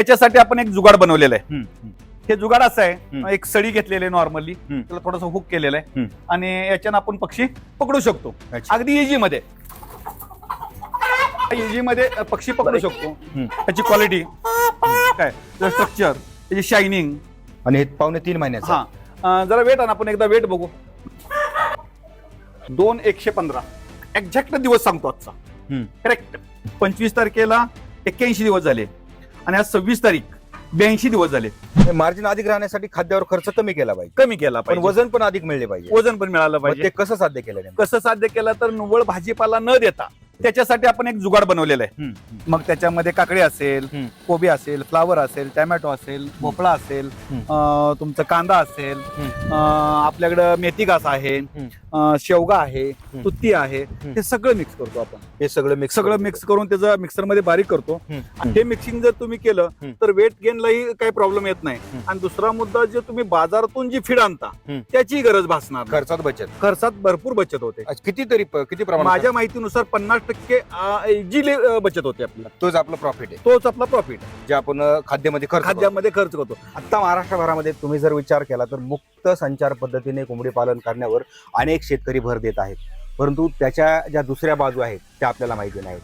त्याच्यासाठी आपण एक जुगाड बनवलेलं आहे. हे जुगाड असं. आहे. एक सळी घेतलेली आहे नॉर्मली. त्याला थोडस हुक केलेलं आहे. आणि याच्यानं आपण पक्षी पकडू शकतो. अगदी इझी मध्ये. इझी मध्ये पक्षी पकडू शकतो. त्याची क्वालिटी काय? स्ट्रक्चर त्याची शायनिंग आणि हे पावणे तीन महिन्याचा. हा. जरा वेट आण आपण एकदा वेट बघू. दोन एकशे पंधरा. एक्झॅक्ट दिवस सांगतो आजचा. करेक्ट पंचवीस तारखेला एक्क्याऐंशी दिवस झाले. आणि आज सव्वीस तारीख ब्याऐंशी दिवस झाले. मार्जिन अधिक राहण्यासाठी खाद्यावर खर्च कमी केला पाहिजे. कमी केला पण पाहिजे. वजन पण अधिक मिळले पाहिजे. वजन पण मिळालं मग पाहिजे. ते कसं साध्य केलं नेमकं? कसं साध्य केलं तर निव्वळ भाजीपाला न देता त्याच्यासाठी आपण एक जुगाड बनवलेला आहे. मग त्याच्यामध्ये काकडी असेल. कोबी असेल फ्लावर असेल टॅमॅटो असेल भोपळा असेल तुमचं कांदा असेल आपल्याकडं मेथी घास आहे शेवगा आहे तुत्ती आहे हे सगळं मिक्स करतो आपण. हे सगळं मिक्स सगळं मिक्स करून त्याचं मिक्सरमध्ये बारीक करतो. आणि हे मिक्सिंग जर तुम्ही केलं. तर वेट गेनलाही काही प्रॉब्लेम येत नाही. आणि दुसरा मुद्दा जे तुम्ही बाजारातून जी फीड आणता. त्याची गरज भासणार. खर्चात बचत. खर्चात भरपूर बचत होते. अच्छा, किती माझ्या माहितीनुसार पन्नास टक्के अं, बचत होते आपल्याला तोच आपला प्रॉफिट आहे. तोच आपला प्रॉफिट जे आपण खाद्यामध्ये खर्च. खाद्यामध्ये खर्च करतो. आता महाराष्ट्रभरामध्ये तुम्ही जर विचार केला तर मुक्त संचार पद्धतीने कोंबडी पालन करण्यावर अनेक शेतकरी भर देत आहेत. परंतु त्याच्या ज्या दुसऱ्या बाजू आहेत त्या आपल्याला माहिती नाही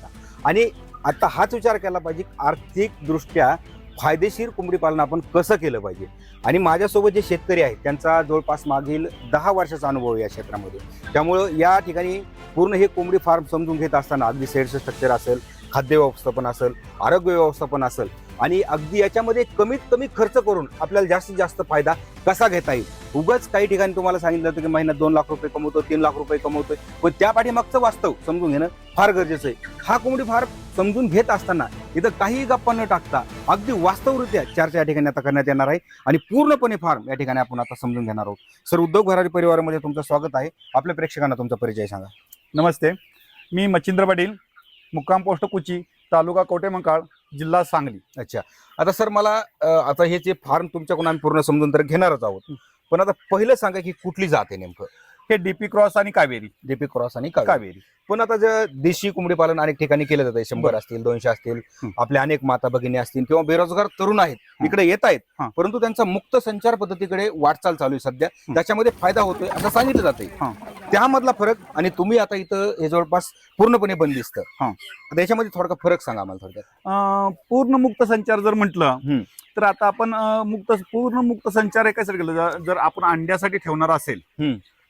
आणि आता हाच विचार केला पाहिजे आर्थिक दृष्ट्या फायदेशीर कोंबडी पालन आपण कसं केलं पाहिजे? आणि माझ्यासोबत जे शेतकरी आहेत त्यांचा जवळपास मागील दहा वर्षाचा अनुभव या क्षेत्रामध्ये. त्यामुळं या ठिकाणी पूर्ण हे कोंबडी फार्म समजून घेत असताना अगदी सेडचं स्ट्रक्चर असेल खाद्य व्यवस्थापन असेल आरोग्य व्यवस्थापन असेल आणि अगदी याच्यामध्ये कमीत कमी खर्च करून आपल्याला जास्तीत जास्त फायदा कसा घेता येईल? उगाच काही ठिकाणी तुम्हाला सांगितलं होतं की महिन्यात दोन लाख रुपये कमवतो तीन लाख रुपये कमवतोय. पण त्या पाठीमागचं वास्तव समजून घेणं फार गरजेचं आहे. हा कोंबडी फार समजून घेत असताना इथं काही गप्पा न टाकता अगदी वास्तवरित्या चर्चा या ठिकाणी आता करण्यात येणार आहे. आणि पूर्णपणे फार्म या ठिकाणी आपण आता समजून घेणार आहोत. सर उद्योग भरारी परिवारामध्ये तुमचं स्वागत आहे. आपल्या प्रेक्षकांना तुमचा परिचय सांगा. नमस्ते. मी मच्छिंद्र पाटील मुक्काम पोस्ट कुची तालुका कोटेमंकाळ जिल्हा सांगली. अच्छा. आता सर मला आता हे जे फार्म तुमच्याकडून आम्ही पूर्ण समजून तर घेणारच आहोत. पण आता पहिलं सांगा की कुठली जात आहे नेमकं? हे डीपी क्रॉस आणि कावेरी डीपी क्रॉस आणि कावेरी. कावेरी पण आता जे देशी कोंबडी पालन अनेक ठिकाणी केलं जातं शंभर. असतील दोनशे असतील. आपल्या अनेक माता भगिनी असतील किंवा बेरोजगार तरुण आहेत. इकडे येत आहेत हं. परंतु त्यांचा मुक्त संचार पद्धतीकडे वाटचाल चालू आहे सध्या. त्याच्यामध्ये फायदा होतोय असं सांगितलं जातंय हं. त्यामधला फरक आणि तुम्ही आता इथं हे जवळपास पूर्णपणे बंदिस्त. त्याच्यामध्ये थोडा फरक सांगा आम्हाला थोडक्यात पूर्ण मुक्त संचार जर म्हटलं. तर आता आपण मुक्त पूर्ण मुक्त संचार एकासाठी केलं जर- आपण अंड्यासाठी ठेवणार असेल.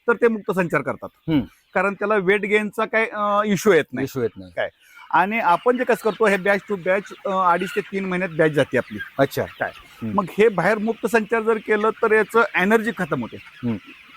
तर ते मुक्त संचार करतात. कारण त्याला वेट गेनचा काही इश्यू येत नाही. इश्यू येत नाही. आणि आपण जे कसं करतो हे बॅच टू बॅच अडीच ते तीन महिन्यात बॅच जाते आपली. अच्छा. मग हे बाहेर मुक्त संचार जर केलं तर याचं एनर्जी खतम होते.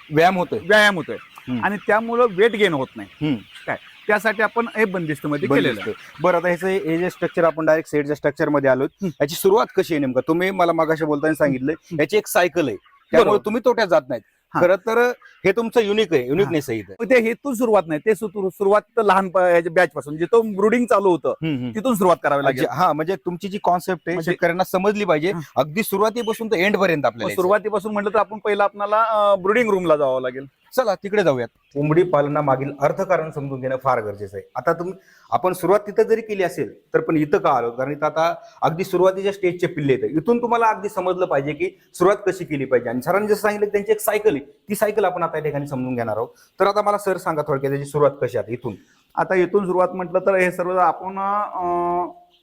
व्यायाम होतोय. व्यायाम होतोय. आणि त्यामुळं वेट गेन होत नाही. काय? त्यासाठी आपण हे बंदिस्त. मध्ये केलेलं. बरं आता ह्याचं हे जे स्ट्रक्चर आपण डायरेक्ट सेटच्या स्ट्रक्चरमध्ये आलो. याची सुरुवात कशी आहे नेमकं? तुम्ही मला मागाशी बोलताना सांगितलं याची एक सायकल आहे. त्यामुळे. तुम्ही तोट्यात जात नाहीत. खरं तर हे तुमचं युनिक आहे युनिकनेस आहे इथं ते हेतून सुरुवात नाही ते सुरु- सुरुवात तर लहान बॅच पासून जिथं ब्रुडिंग चालू होतं. तिथून सुरुवात करावी लागेल हा म्हणजे तुमची जी कॉन्सेप्ट आहे म्हणजे- शेतकऱ्यांना समजली पाहिजे. अगदी सुरुवातीपासून तर एंड पर्यंत आपल्याला. सुरुवातीपासून म्हटलं तर आपण पहिला आपल्याला ब्रुडिंग रूमला जावं लागेल चला तिकडे जाऊयात. कोंबडी पालनामागील अर्थकारण समजून घेणं फार गरजेचं आहे. आता तुम्ही आपण सुरुवात तिथं जरी केली असेल तर पण इथं का आलो? कारण इथं आता अगदी सुरुवातीच्या स्टेजचे पिल्ले येतं इथून तुम्हाला अगदी समजलं पाहिजे की सुरुवात कशी केली पाहिजे. आणि सरांनी जसं सांगितलं त्यांची एक सायकल आहे. ती सायकल आपण आता या ठिकाणी समजून घेणार आहोत. तर आता मला सर सांगा थोडक्यात त्याची सुरुवात कशी आहे इथून? आता इथून सुरुवात म्हटलं तर हे सर्व आपण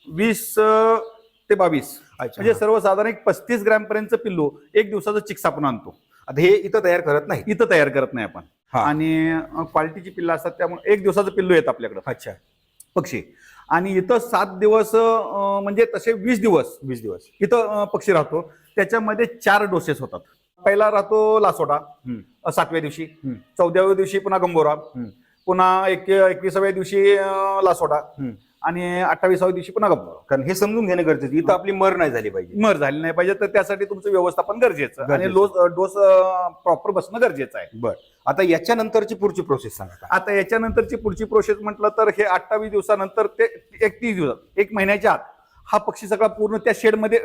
वीस ते बावीस. अच्छा. म्हणजे सर्वसाधारण एक पस्तीस ग्रॅम पर्यंत पिल्लू एक दिवसाचं चिक्स आपण आणतो. आता हे इथं तयार करत नाही इथं तयार करत नाही आपण. हा. आणि क्वालिटीची पिल्लं असतात त्यामुळे एक दिवसाचं पिल्लू येतं आपल्याकडं. अच्छा. पक्षी. आणि इथं सात दिवस अं, म्हणजे तसे वीस दिवस वीस दिवस. इथं अं, पक्षी राहतो. त्याच्यामध्ये चार डोसेस होतात. पहिला राहतो लासोटा हम्म. अं, सातव्या दिवशी. हम्म. चौदाव्या दिवशी पुन्हा गंभोरा हम्म. पुन्हा एक एकविसाव्या दिवशी अं, लासोटा. हम्म. आणि अठ्ठावीसाव्या दिवशी पुन्हा गंभोरा कारण हे समजून घेणं गरजेचं. इथं आपली मर नाही झाली पाहिजे. मर झाली नाही पाहिजे तर त्यासाठी तुमचं व्यवस्थापन गरजेचं आणि. लोस डोस प्रॉपर बसणं गरजेचं आहे. बर. आता याच्यानंतरची पुढची प्रोसेस सांगा? आता. याच्यानंतरची पुढची प्रोसेस म्हटलं तर हे अठ्ठावीस दिवसानंतर ते एकतीस दिवस एक महिन्याच्या आत. हा पक्षी सगळा पूर्ण त्या शेडमध्ये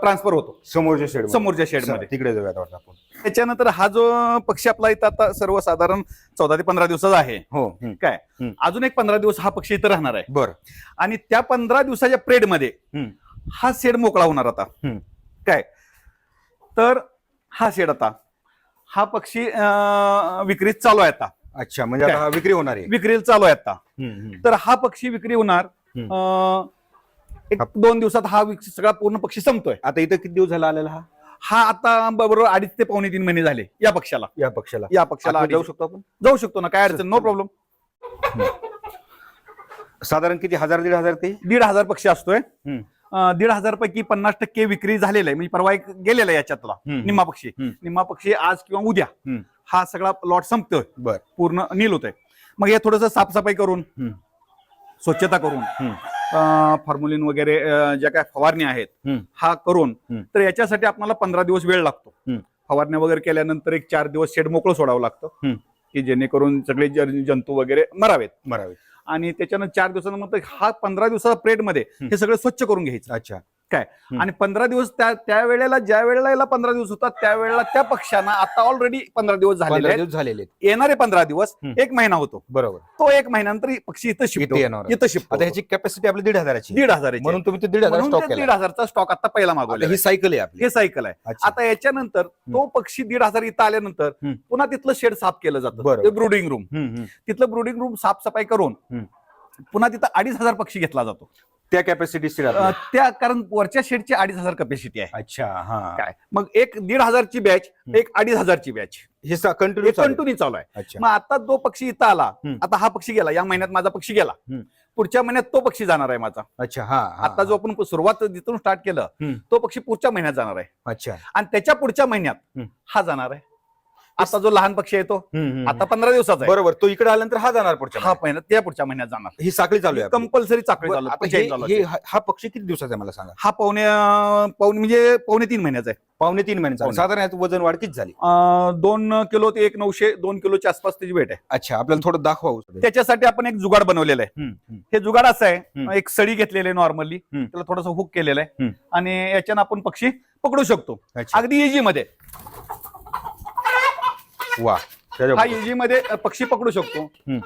ट्रान्सफर होतो. समोरच्या शेड समोरच्या शेडमध्ये. तिकडे जाऊयात वाटतं आपण. त्याच्यानंतर हा जो पक्षी आपला इथं आता सर्वसाधारण चौदा ते पंधरा दिवसाचा आहे. हो. काय. अजून एक पंधरा दिवस हा पक्षी इथं राहणार आहे. बर. आणि त्या पंधरा दिवसाच्या पिरियडमध्ये हम्म. हा शेड मोकळा होणार आता. काय? तर हा शेड आता. हा पक्षी अं, विक्रीत चालू आहे आता. अच्छा म्हणजे विक्री होणार आहे. विक्रीला चालू आहे आता. तर हा पक्षी विक्री होणार एक दोन दिवसात हा सगळा पूर्ण पक्षी संपतोय. आता इथं किती दिवस झाला आलेला हा? हा आता बरोबर अडीच ते पावणे तीन महिने झाले या पक्षाला. या पक्षाला. या पक्षाला जाऊ शकतो आपण? जाऊ शकतो ना काय अडचण नो प्रॉब्लेम साधारण किती? हजार दीड हजार ते? दीड हजार पक्षी असतोय. दीड हजार पैकी पन्नास टक्के विक्री झालेला आहे. म्हणजे परवा एक गेलेला आहे याच्यातला. निम्मा पक्षी. निम्मा पक्षी आज किंवा उद्या. हा सगळा लॉट संपतोय. बर. पूर्ण नील होतोय. मग हे थोडंसं साफसफाई करून. स्वच्छता करून. फॉर्म्युलिन वगैरे ज्या काय फवारणी आहेत. हा करून. तर याच्यासाठी आपल्याला पंधरा दिवस वेळ लागतो. फवारण्या वगैरे केल्यानंतर एक चार दिवस शेड मोकळं सोडावं लागतं. की जेणेकरून सगळे ज- जंतू वगैरे मरावेत बराबर आणि त्याच्यानंतर चार दिवसानंतर हा पंधरा दिवसाचा प्रेडमध्ये हम्म. हे सगळं स्वच्छ करून घ्यायचं अच्छा काय. आणि पंधरा दिवस त्या त्या वेळेला ज्या वेळेला याला पंधरा दिवस होतात त्यावेळेला त्या पक्षांना आता ऑलरेडी पंधरा दिवस झालेले झालेले. येणारे पंधरा दिवस. एक महिना होतो बरोबर तो एक महिन्यानंतर पक्षी इथं शिफ्ट येणार. इथं शिफ्ट आता ह्याची कॅपॅसिटी आपली दीड हजाराची. दीड हजाराची म्हणून तुम्ही ते दीड हजार दीड हजारचा स्टॉक आता पहिला मागवला ही सायकल आहे आपली हे सायकल आहे आता याच्यानंतर तो पक्षी दीड हजार इथं आल्यानंतर. पुन्हा तिथलं शेड साफ केलं. जातं ब्रुडिंग रूम. तिथलं ब्रुडिंग रूम साफसफाई करून. पुन्हा तिथं अडीच हजार पक्षी घेतला जातो त्या कॅपॅसिटी अं, त्या कारण वरच्या शेडची अडीच हजार कॅपॅसिटी आहे. अच्छा हा. काय? मग एक दीड हजारची बॅच. एक अडीच हजारची बॅच हे कंटिन्यू कंटिन्यू चालू आहे. अच्छा. मग आता जो पक्षी इथं आला हम्म. आता हा पक्षी गेला या महिन्यात माझा पक्षी गेला. हम्म. पुढच्या महिन्यात तो पक्षी जाणार आहे माझा. अच्छा हा हा, आता जो आपण सुरुवात जिथून स्टार्ट केलं हम्म. तो पक्षी पुढच्या महिन्यात जाणार आहे. अच्छा. आणि त्याच्या पुढच्या महिन्यात हम्म. हा जाणार आहे. आता जो लहान पक्षी आहे तो हम्म, हम्म, आता पंधरा दिवसाचा आहे बरोबर तो इकडे आल्यानंतर हा जाणार पुढच्या हा महिन्यात. महिन्यात त्या पुढच्या महिन्यात जाणार ही साखळी चालू आहे आपली. कंपल्सरी बरं, चालू आहे, आता हे- हे-. हा हा पक्षी किती दिवसाचा आहे मला सांगा हा पावणे अं, पावणे म्हणजे पावणे तीन महिन्याचा आहे पावणे तीन महिन्याचा पावणे. साधारण वजन वाढ किती झाली अं, दोन किलो ते एक नऊशे दोन किलोच्या आसपास त्याची वेट आहे अच्छा आपल्याला थोडं दाखवा सगळं. त्याच्यासाठी आपण एक जुगाड बनवलेलं आहे हम्म, हम्म. हे जुगाड असं आहे. एक सळी घेतलेली आहे नॉर्मली हम्म. त्याला थोडस हुक केलेलं आहे हम्म. आणि याच्यानं आपण पक्षी पकडू शकतो अच्छा अगदी इजी मध्ये वा हा इजी मध्ये पक्षी पकडू शकतो. हम्म.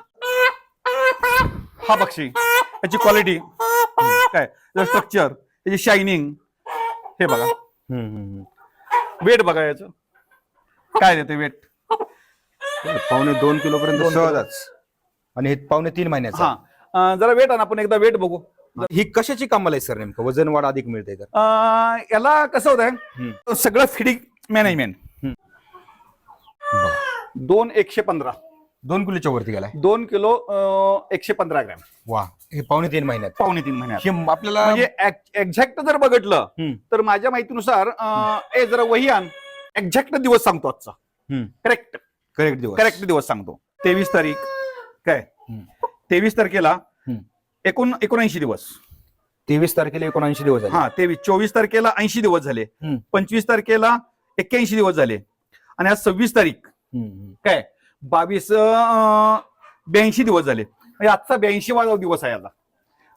हा पक्षी त्याची क्वालिटी काय? स्ट्रक्चर त्याची शायनिंग हे बघा. हम्म, हम्म, हम्म. वेट बघा याचं. काय देते वेट? पावणे दोन किलो. पर्यंत. सहजच. आणि हे पावणे तीन महिन्याचा. हा. जरा वेट आणि आपण एकदा वेट बघू. ही कशाची कामाला आहे सर नेमकं? वजन वाढ अधिक मिळते तर अ, याला कसं होत आहे. सगळं फिडिंग मॅनेजमेंट दोन एकशे पंधरा. दोन किलोच्या वरती गेलाय. दोन किलो एकशे पंधरा ग्रॅम. वा हे पावणे तीन महिन्यात. पावणे तीन महिन्यात. हे आपल्याला म्हणजे एक्झॅक्ट जर बघितलं तर माझ्या माहितीनुसार अं, ए जरा वही आण. एक्झॅक्ट दिवस सांगतो आजचा. हम्म. करेक्ट करेक्ट दिवस. करेक्ट दिवस सांगतो. तेवीस तारीख. काय? हम्म. तेवीस तारखेला हम्म. एकूण एकोणऐंशी दिवस. तेवीस तारखेला एकोणऐंशी दिवस झाले. हा तेवीस चोवीस तारखेला ऐंशी दिवस झाले. हम्म. पंचवीस तारखेला एक्क्याऐंशी दिवस झाले. आणि आज सव्वीस तारीख. काय? बावीस ब्याऐंशी दिवस झाले. म्हणजे आजचा ब्याऐंशी वाजा दिवस आहे याला.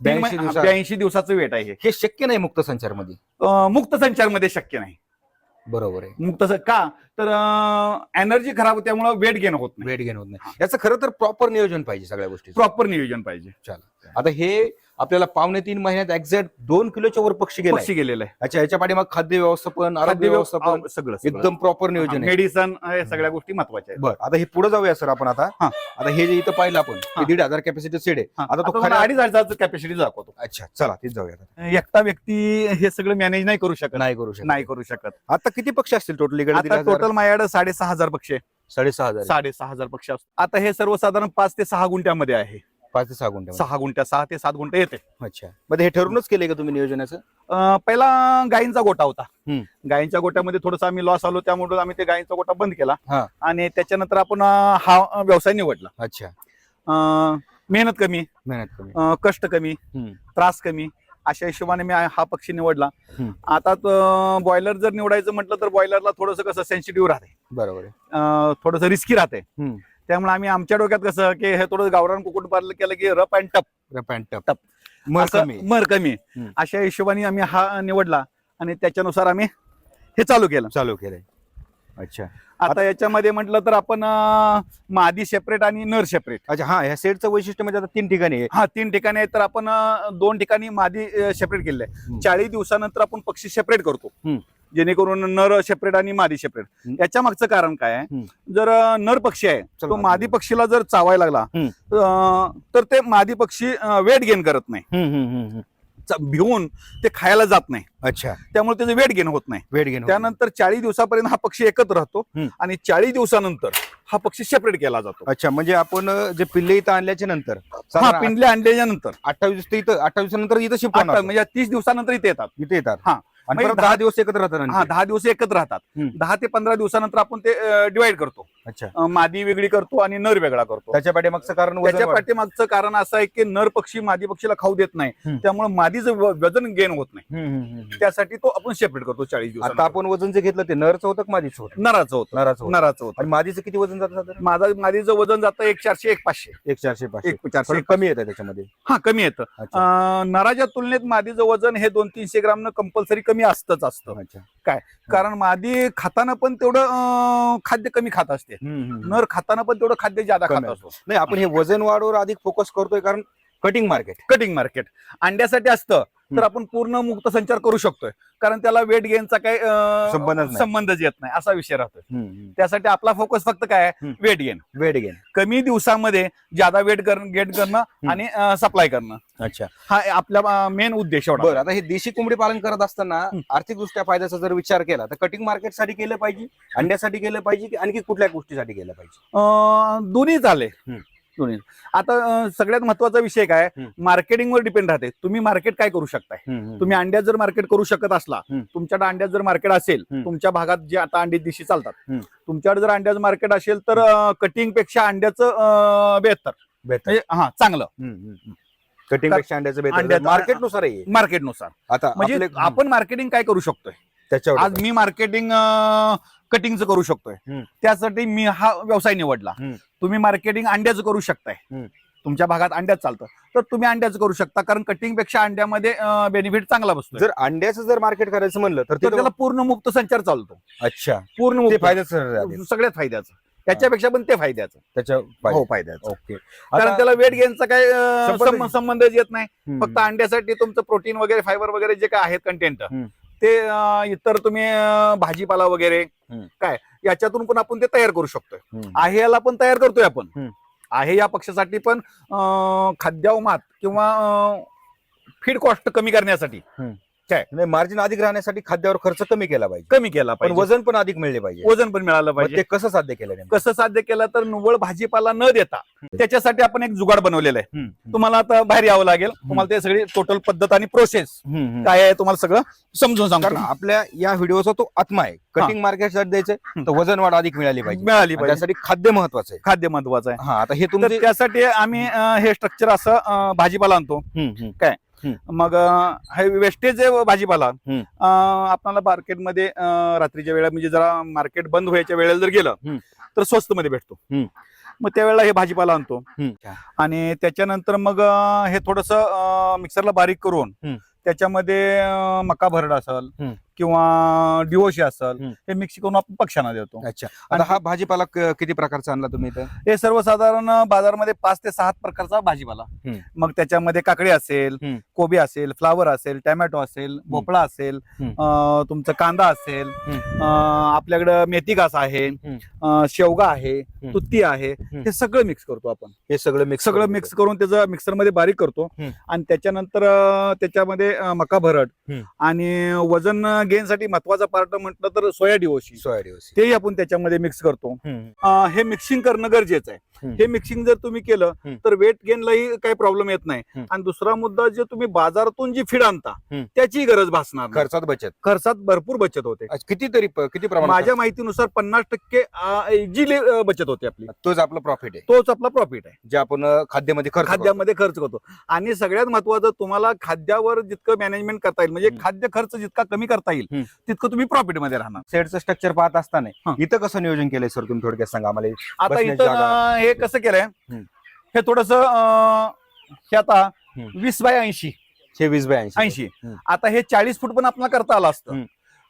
ब्याऐंशी दिवसात? ब्याऐंशी दिवसाचं वेट आहे हे. हे शक्य नाही मुक्त संचारमध्ये अं, मुक्त संचारमध्ये शक्य नाही. बरोबर आहे. मुक्त स- का? तर एनर्जी खराब होते त्यामुळे वेट गेन होत नाही. वेट घेण होत नाही. याचं खरं तर प्रॉपर नियोजन पाहिजे सगळ्या गोष्टी प्रॉपर नियोजन पाहिजे. चला. आता हे आपल्याला पावणे तीन महिन्यात एक्झॅक्ट दोन किलोच्या वर पक्षी गेला पक्षी गेलेलं आहे. अच्छा याच्या पाठीमाग खाद्य व्यवस्थापन आरोग्य व्यवस्थापन सगळं एकदम प्रॉपर नियोजन आहे. मेडिसन हे सगळ्या गोष्टी महत्त्वाच्या आहेत. बर आता हे पुढे जाऊया सर आपण आता. हा. आता हे जे इथं पाहिलं आपण. हे दीड हजार कॅपॅसिटी सेड आहे. आता तो अडीच हजारचं कॅपॅसिटी दाखवतो. अच्छा चला तीच जाऊया आता. एकटा व्यक्ती हे सगळं मॅनेज नाही करू शकत. नाही करू शकत. नाही करू शकत. आता किती पक्षी असतील टोटल इकडे? आता हजार टोटल माझ्याकडे साडेसहा हजार पक्षी आहे. साडेसहा हजार. साडेसहा हजार पक्षी असतात. आता हे सर्वसाधारण पाच ते सहा गुंठ्यामध्ये आहे. पाच ते सहा गुंठे सहा गुंठ्या सहा ते सात गुंठे येते. अच्छा. मध्ये हे ठरूनच केले का तुम्ही नियोजनाचं? अं, पहिला गायींचा गोटा होता. हम्म. गायींच्या गोट्यामध्ये थोडस आम्ही लॉस आलो त्यामुळे आम्ही ते गायींचा गोटा बंद केला. हा. आणि त्याच्यानंतर आपण अं, हा अं, व्यवसाय निवडला. अच्छा. अं, मेहनत कमी मेहनत कमी. अं, कष्ट कमी हम्म. त्रास कमी अशा हिशोबाने मी हा पक्षी निवडला. हम्म. आता बॉयलर जर निवडायचं म्हटलं तर बॉयलरला थोडस कसं सेन्सिटिव्ह राहते. बरोबर आहे. थोडस रिस्की राहते. हम्म. त्यामुळे आम्ही आमच्या डोक्यात कसं की हे थोडं गावरान कुकुट पालन केलं की रप अँड टप रप अँड टप. टप. मर कमी मर कमी हम्म. अशा हिशोबाने आम्ही हा निवडला आणि त्याच्यानुसार आम्ही हे चालू केलं चालू केलंय अच्छा आता याच्यामध्ये म्हटलं तर आपण अं, मादी सेपरेट आणि नर सेपरेट अच्छा हा ह्या सेटचं वैशिष्ट्य म्हणजे आता तीन ठिकाणी आहे हा तीन ठिकाणी आहे तर आपण अं, दोन ठिकाणी मादी सेपरेट केले हम्म. चाळीस दिवसानंतर आपण पक्षी सेपरेट करतो हम्म. जेणेकरून नर सेपरेट आणि मादी सेपरेट हम्म. याच्या मागचं कारण काय आहे. जर अं, नर पक्षी आहे चल तो. मादी पक्षीला जर चावायला लागला हम्म. अं, तर ते मादी पक्षी वेट गेन करत नाही हम्म, हम्म, हम्म, हम्म. भिवून ते खायला जात नाही. अच्छा. त्यामुळे त्याचं वेट गेन होत नाही. वेट घेणं त्यानंतर चाळीस दिवसापर्यंत हा पक्षी एकत्र राहतो. आणि चाळीस दिवसानंतर हा पक्षी सेपरेट केला जातो. अच्छा म्हणजे आपण जे पिल्ले इथं आणल्याच्या नंतर हा पिंडले आणल्याच्या नंतर. अठ्ठावीस ते इथं अठ्ठावीस नंतर इथं शिफ्ट म्हणजे तीस दिवसानंतर इथे येतात. इथे येतात. हा. आणि दहा- दिवस एकत्र राहतात हा. दहा दिवस एकत्र राहतात. दहा ते पंधरा दिवसानंतर आपण ते डिवाइड करतो. अच्छा. मादी वेगळी करतो आणि नर वेगळा करतो. त्याच्या पाठीमागचं कारण त्याच्या पाठीमागचं कारण असं आहे की नर पक्षी मादी पक्षीला खाऊ देत नाही. त्यामुळे मादीचं वजन गेन होत नाही. त्यासाठी तो आपण सेपरेट करतो चाळीस आता दिवसात आपण वजन जे घेतलं ते नरचं होतं मादीचं होतं? नराचं होतं. नराचं होतं. नराचं होतं. आणि मादीचं किती वजन जातं माझा मादीचं वजन जातं एक चारशे एक पाचशे. एक चारशे पाचशे. एक चारशे कमी येतं त्याच्यामध्ये. हा कमी येतं. नराच्या तुलनेत मादीचं वजन हे दोन तीनशे ग्राम कंपल्सरी कमी असतंच असतं. अच्छा. कारण मादी खाताना पण तेवढं खाद्य कमी खात असते. नर खाताना पण तेवढं खाद्य जादा खात असतो. नाही आपण हे वजन वाढवर अधिक फोकस करतोय कारण कटिंग मार्केट कटिंग मार्केट अंड्यासाठी असतं. तर आपण पूर्ण मुक्त संचार करू शकतोय. कारण त्याला वेट गेनचा काही संबंधच येत नाही. असा विषय राहतोय. त्यासाठी आपला फोकस फक्त काय. Weight gain. Weight gain. कमी दिवसामध्ये ज्यादा वेट गेट करणं आणि सप्लाय करणं. अच्छा. हा आपला मेन उद्देश एवढा. बरं आता हे देशी कोंबडी पालन करत असताना हम्म. आर्थिक दृष्ट्या फायद्याचा जर विचार केला तर कटिंग मार्केटसाठी केलं पाहिजे अंड्यासाठी केलं पाहिजे की आणखी कुठल्या गोष्टीसाठी केलं पाहिजे? दोन्ही झाले हम्म. दोन्ही आता सगळ्यात महत्त्वाचा विषय काय. मार्केटिंगवर डिपेंड राहते. तुम्ही मार्केट काय करू शकताय? तुम्ही अंड्यात जर मार्केट करू शकत असला. तुमच्याकडे अंड्यात जर मार्केट असेल. तुमच्या भागात जे आता अंडी दिशी चालतात. तुमच्याकडे जर अंड्याचं मार्केट असेल तर कटिंगपेक्षा अंड्याचं अं, बेहतर. म्हणजे हा चांगलं. कटिंगपेक्षा अंड्याचं बेहतर. अंड्याचं- मार्केटनुसार आहे. मार्केटनुसार. आता म्हणजे आपण मार्केटिंग काय करू शकतोय? त्याच्यावर आज मी मार्केटिंग कटिंगचं करू शकतोय. त्यासाठी मी हा व्यवसाय निवडला. तुम्ही मार्केटिंग अंड्याचं करू शकताय. तुमच्या भागात अंड्याच चालतं. तर तुम्ही अंड्याचं करू शकता कारण कटिंगपेक्षा अंड्यामध्ये बेनिफिट चांगला बसतो जर अंड्याचं जर मार्केट करायचं म्हणलं तर त्याला पूर्ण मुक्त संचार चालतो. अच्छा. पूर्ण मुक्त. फायद्याचं सगळ्यात फायद्याचं. त्याच्यापेक्षा पण ते फायद्याचं. त्याच्या हो फायद्याचं. ओके. कारण त्याला वेट गेनचा काय संबंध- संबंधच येत नाही. फक्त अंड्यासाठी तुमचं प्रोटीन वगैरे फायबर वगैरे जे काय आहेत कंटेंट. ते इतर तुम्ही भाजीपाला वगैरे. काय याच्यातून पण आपण ते तयार करू शकतोय. आहे याला पण तयार करतोय आपण. आहे या पक्षासाठी पण खाद्यावमात किंवा फीड कॉस्ट कमी करण्यासाठी नाही मार्जिन अधिक राहण्यासाठी खाद्यावर खर्च कमी केला पाहिजे. कमी केला पण पाहिजे. वजन पण अधिक मिळले पाहिजे. वजन पण मिळालं मग पाहिजे. ते कसं साध्य केलं नेमकं? कसं साध्य केलं तर निव्वळ भाजीपाला न देता त्याच्यासाठी आपण एक जुगाड बनवलेला आहे. हम्म. तुम्हाला आता बाहेर यावं लागेल. तुम्हाला ते सगळी टोटल पद्धत आणि प्रोसेस हम्म, हम्म. काय आहे तुम्हाला सगळं समजून कारण सांगतो आपल्या या व्हिडिओचा तो आत्मा आहे. कटिंग मार्केटसाठी द्यायचं तर वजन वाढ अधिक मिळाली पाहिजे. मिळाली आणि पाहिजे. त्यासाठी खाद्य महत्वाचं आहे. खाद्य महत्वाचं आहे. हा आता हे तर तुमचे त्यासाठी आम्ही अं, हे स्ट्रक्चर असं अं, भाजीपाला आणतो. हम्म, हम्म. मग हे वेस्टेज आहे भाजीपाला आपल्याला मार्केटमध्ये रात्रीच्या वेळेला म्हणजे जरा मार्केट बंद व्हायच्या वेळेला जर गेलं. तर स्वस्त मध्ये भेटतो. मग त्यावेळेला हे भाजीपाला आणतो. आणि त्याच्यानंतर मग हे थोडस मिक्सरला बारीक करून. त्याच्यामध्ये मका भरड असल. किंवा डिओशी असल हम्म. हे मिक्स करून आपण पक्ष्यांना देतो अच्छा आता हा भाजीपाला क- किती प्रकारचा आणला तुम्ही इथं हे सर्वसाधारण बाजारमध्ये पाच ते सहा प्रकारचा भाजीपाला हम्म. मग त्याच्यामध्ये काकडी असेल हम्म. कोबी असेल फ्लावर असेल टॅमॅटो असेल भोपळा असेल हम्म. अं, तुमचं कांदा असेल हम्म. अं, आपल्याकडं मेथी घास आहे अं, शेवगा आहे तुत्ती आहे हे सगळं मिक्स करतो आपण हे सगळं मिक्स सगळं मिक्स करून त्याचं मिक्सरमध्ये बारीक करतो हम्म. आणि त्याच्यानंतर अं, त्याच्यामध्ये अं, मका भरड हम्म. आणि वजन गेन साठी महत्त्वाचा पार्ट म्हटलं तर सोया डिओशी सोया दिवस तेही आपण त्याच्यामध्ये मिक्स करतो हे मिक्सिंग करणं गरजेचं आहे. हे मिक्सिंग जर तुम्ही केलं. तर वेट गेनलाही काही प्रॉब्लेम येत नाही. आणि दुसरा मुद्दा जे तुम्ही बाजारातून जी फीड आणता. त्याची गरज भासणार. खर्चात बचत खर्चात भरपूर बचत होते अच्छा, किती तरी प- किती प्रमाणात माझ्या माहितीनुसार पन्नास टक्के इझिली बचत होते आपली? तोच आपला प्रॉफिट आहे तोच आपला प्रॉफिट आहे जे आपण खाद्यामध्ये. खाद्यामध्ये खर्च करतो आणि सगळ्यात महत्वाचं तुम्हाला खाद्यावर जितकं मॅनेजमेंट करता येईल म्हणजे. खाद्य खर्च जितका कमी करता येईल हम्म. तितकं तुम्ही प्रॉफिटमध्ये राहणार सेटचं स्ट्रक्चर पाहत असताना हा. इथं कसं नियोजन केलंय सर तुम्ही थोडक्यात सांगा आम्हाला आता इथं हे कसं केलंय. हे थोडस हे आता. वीस बाय ऐंशी हे वीस बाय ऐंशी. आता हे चाळीस फूट पण आपल्याला करता आलं असतं.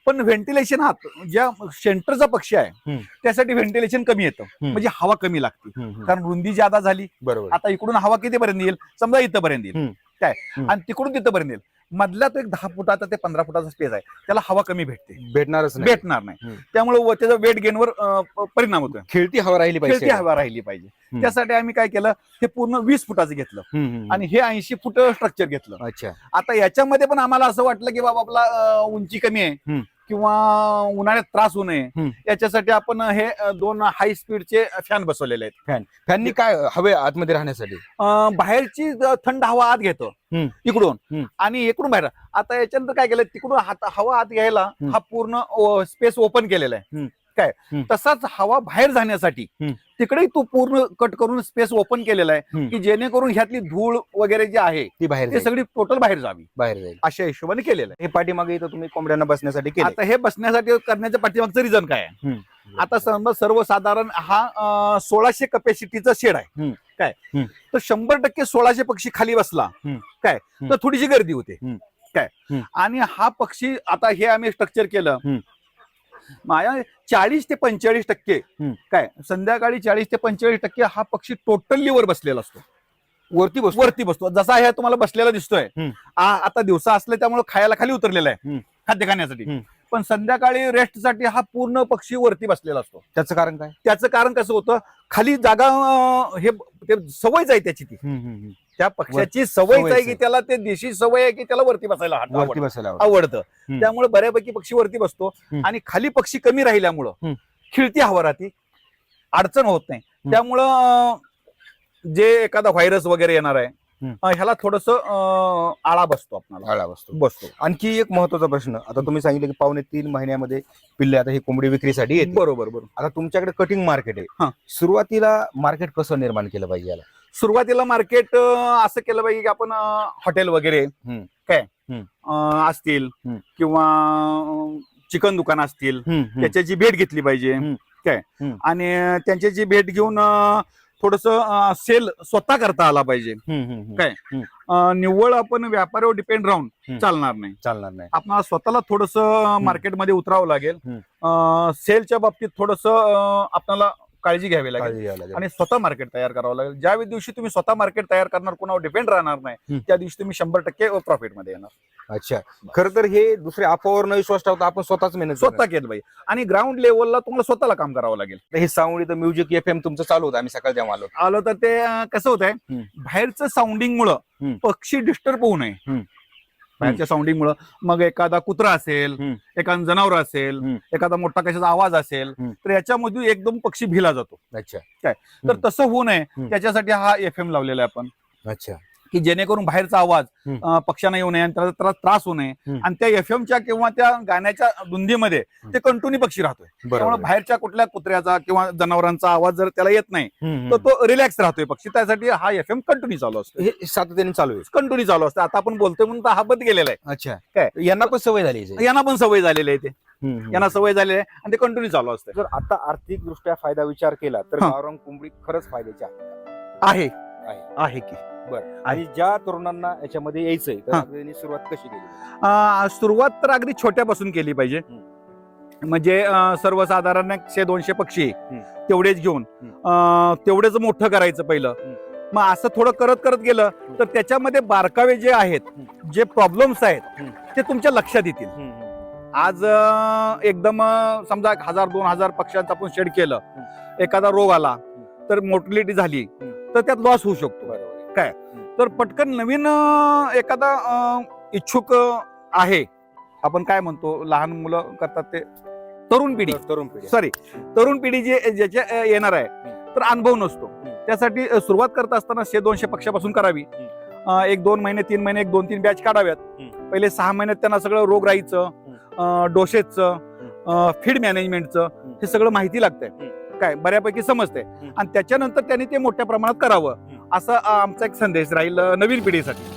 पण व्हेंटिलेशन आत ज्या सेंटरचा पक्षी आहे. त्यासाठी व्हेंटिलेशन कमी येतं म्हणजे हवा कमी लागते. कारण रुंदी ज्यादा झाली बरोबर आता इकडून हवा कितीपर्यंत येईल समजा इथंपर्यंत येईल. काय. आणि तिकडून तिथंपर्यंत येईल मधला तो एक दहा फुटाचा ते पंधरा फुटाचा स्पेस आहे. त्याला हवा कमी भेटते. भेटणारच नाही. भेटणार नाही. हम्म. त्यामुळे व- त्याचा वेट गेनवर परिणाम होतोय. खेळती हवा राहिली पाहिजे. खेळती हवा राहिली पाहिजे. त्यासाठी आम्ही काय केलं हे पूर्ण वीस फुटाचं घेतलं. हम्म, हम्म, आणि हे ऐंशी फूट स्ट्रक्चर घेतलं. अच्छा. आता याच्यामध्ये पण आम्हाला असं वाटलं की बाबा आपला अं, उंची कमी आहे. हम्म. किंवा उन्हाळ्यात त्रास होऊ नये. याच्यासाठी आपण हे दोन हाय स्पीडचे फॅन बसवलेले आहेत फॅननी काय हवे आतमध्ये राहण्यासाठी बाहेरची थंड हवा आत घेतो. इकडून. आणि इकडून बाहेर आता याच्यानंतर काय केलं तिकडून हवा आत घ्यायला. हा पूर्ण स्पेस ओपन केलेला आहे. काय. तसाच हवा बाहेर जाण्यासाठी. तिकडे तो पूर्ण कट करून स्पेस ओपन केलेला आहे. की जेणेकरून ह्यातली धूळ वगैरे जे आहे ती बाहेर ते सगळी टोटल बाहेर जावी बाहेर जाईल अशा हिशोबाने केलेलं आहे हे पाठीमागे इथं तुम्ही कोंबड्यांना बसण्यासाठी केलं आता हे बसण्यासाठी करण्याच्या पाठीमागचं रिझन काय आहे आता समजा सर्वसाधारण हा सोळाशे कपॅसिटीचा शेड आहे. काय. तर शंभर टक्के सोळाशे पक्षी खाली बसला. काय. तर थोडीशी गर्दी होते. काय. आणि हा पक्षी आता हे आम्ही स्ट्रक्चर केलं. माझ्या चाळीस ते पंचेचाळीस टक्के. काय संध्याकाळी चाळीस ते पंचेचाळीस टक्के हा पक्षी टोटली वर बसलेला असतो. वरती बसतो? वरती बसतो. जसा हे तुम्हाला बसलेला दिसतोय आता दिवसा असले त्यामुळे खायला खाली उतरलेला आहे. खाद्य खाण्यासाठी. पण संध्याकाळी रेस्टसाठी हा पूर्ण पक्षी वरती बसलेला असतो. त्याचं कारण काय? त्याचं कारण कसं होतं खाली जागा हे सवयच आहे त्याची ती. त्या पक्षाची सवयच आहे की. त्याला ते देशी सवय आहे की त्याला वरती बसायला वरती. बसायला आवडतं. त्यामुळे बऱ्यापैकी पक्षी वरती बसतो. आणि खाली पक्षी कमी राहिल्यामुळं. खिळती हवा राहते अडचण होत नाही. त्यामुळं जे एखादा व्हायरस वगैरे येणार आहे ह्याला थोडस आळा बसतो आपल्याला आळा बसतो बसतो आणखी एक महत्त्वाचा प्रश्न आता तुम्ही सांगितलं की पावणे तीन महिन्यामध्ये पिल्ले आता ही कोंबडी विक्रीसाठी येते बरोबर बरोबर आता तुमच्याकडे कटिंग मार्केट. आहे सुरुवातीला मार्केट कसं निर्माण केलं पाहिजे याला सुरुवातीला मार्केट असं केलं पाहिजे की आपण हॉटेल वगैरे. काय असतील. किंवा चिकन दुकान असतील त्याच्याची भेट घेतली पाहिजे. काय. आणि त्यांच्याची भेट घेऊन थोडस सेल स्वतः करता आला पाहिजे. काय? निव्वळ आपण व्यापाऱ्यावर डिपेंड राहून. चालणार नाही चालणार नाही आपल्याला स्वतःला थोडस मार्केटमध्ये उतरावं लागेल सेलच्या बाबतीत थोडस आपल्याला काळजी घ्यावी लागेल काळजी घ्यावी लागेल. आणि स्वतः मार्केट तयार करावं लागेल ज्या दिवशी तुम्ही स्वतः मार्केट तयार करणार कोणावर डिपेंड राहणार नाही. त्या दिवशी तुम्ही शंभर टक्के प्रॉफिटमध्ये येणार अच्छा खर तर हे दुसऱ्या अफवावर न विश्वास ठेवता आपण स्वतःच मेहनत स्वतः केलं पाहिजे आणि ग्राउंड लेवलला तुम्हाला स्वतःला काम करावं लागेल. हे सावळी तर म्युझिक एफ एम तुमचं चालू होतं आम्ही सकाळ जेव्हा आलो आलो तर ते अं, कसं होत आहे हम्म. बाहेरचं साऊंडिंग मुळे हम्म. पक्षी डिस्टर्ब होऊ नये हम्म. बाहेरच्या साऊंडिंग मुळे मग एखादा कुत्रा असेल. एखादा जनावर असेल. एखादा मोठा कशाचा आवाज असेल. तर याच्यामधून एकदम पक्षी भिला जातो अच्छा तर हम्म. तसं होऊ नये. त्याच्यासाठी हा एफ एम लावलेला आहे आपण अच्छा की जेणेकरून बाहेरचा आवाज पक्ष्यांना येऊ नये आणि त्याला त्रास- त्रास होऊ नये. आणि त्या एफ च्या किंवा त्या गाण्याच्या धुंदीमध्ये ते कंटिन्यू पक्षी राहतोय. त्यामुळे बरोबर बाहेरच्या कुठल्या कुत्र्याचा किंवा जनावरांचा आवाज जर त्याला येत नाही तर. तो रिलॅक्स राहतोय पक्षी. त्यासाठी हा एफ एम कंटिन्यू चालू असतो हे सातत्याने चालू आहे. कंटिन्यू चालू असतं आता आपण बोलतोय म्हणून तर हा बंद गेलेला आहे. अच्छा. काय? यांना पण सवय झाली. यांना पण सवय झालेली आहे ते. यांना सवय झालेली आहे आणि ते कंटिन्यू चालू असते जर आता आर्थिक दृष्ट्या फायदा विचार केला तर हा. गावरान कोंबडी खरंच फायद्याची आहे. आहे. आहे. की आणि ज्या तरुणांना याच्यामध्ये यायचंय तर हा. त्यांनी सुरुवात कशी केली? अं, सुरुवात तर अगदी छोट्यापासून केली पाहिजे. म्हणजे अं, सर्वसाधारण एकशे दोनशे पक्षी. तेवढेच घेऊन. अं, तेवढेच मोठं करायचं पहिलं. मग असं थोडं करत करत गेलं तर त्याच्यामध्ये बारकावे जे आहेत जे प्रॉब्लेम्स आहेत. ते तुमच्या लक्षात येतील. आज अं, एकदम अं, समजा एक हजार दोन हजार पक्ष्यांचं आपण शेड केलं. एखादा रोग आला तर मोर्टिलिटी झाली. तर त्यात लॉस होऊ शकतो. बरोबर. तर पटकन नवीन एखादा इच्छुक आहे. आपण काय म्हणतो? लहान मुलं करतात ते. तरुण पिढी. तरुण पिढी. सॉरी तरुण पिढी जे ज्याच्या येणार आहे तर अनुभव नसतो. त्यासाठी सुरुवात करत असताना शे दोनशे पक्षापासून करावी. एक दोन महिने तीन महिने एक दोन तीन बॅच काढाव्यात. पहिले सहा महिन्यात त्यांना सगळं रोग राहायचं डोसेसचं फीड मॅनेजमेंटचं हे सगळं माहिती लागतंय. काय? बऱ्यापैकी समजते आणि त्याच्यानंतर त्यांनी ते मोठ्या प्रमाणात करावं. असा आमचा एक संदेश राहील नवीन पिढीसाठी.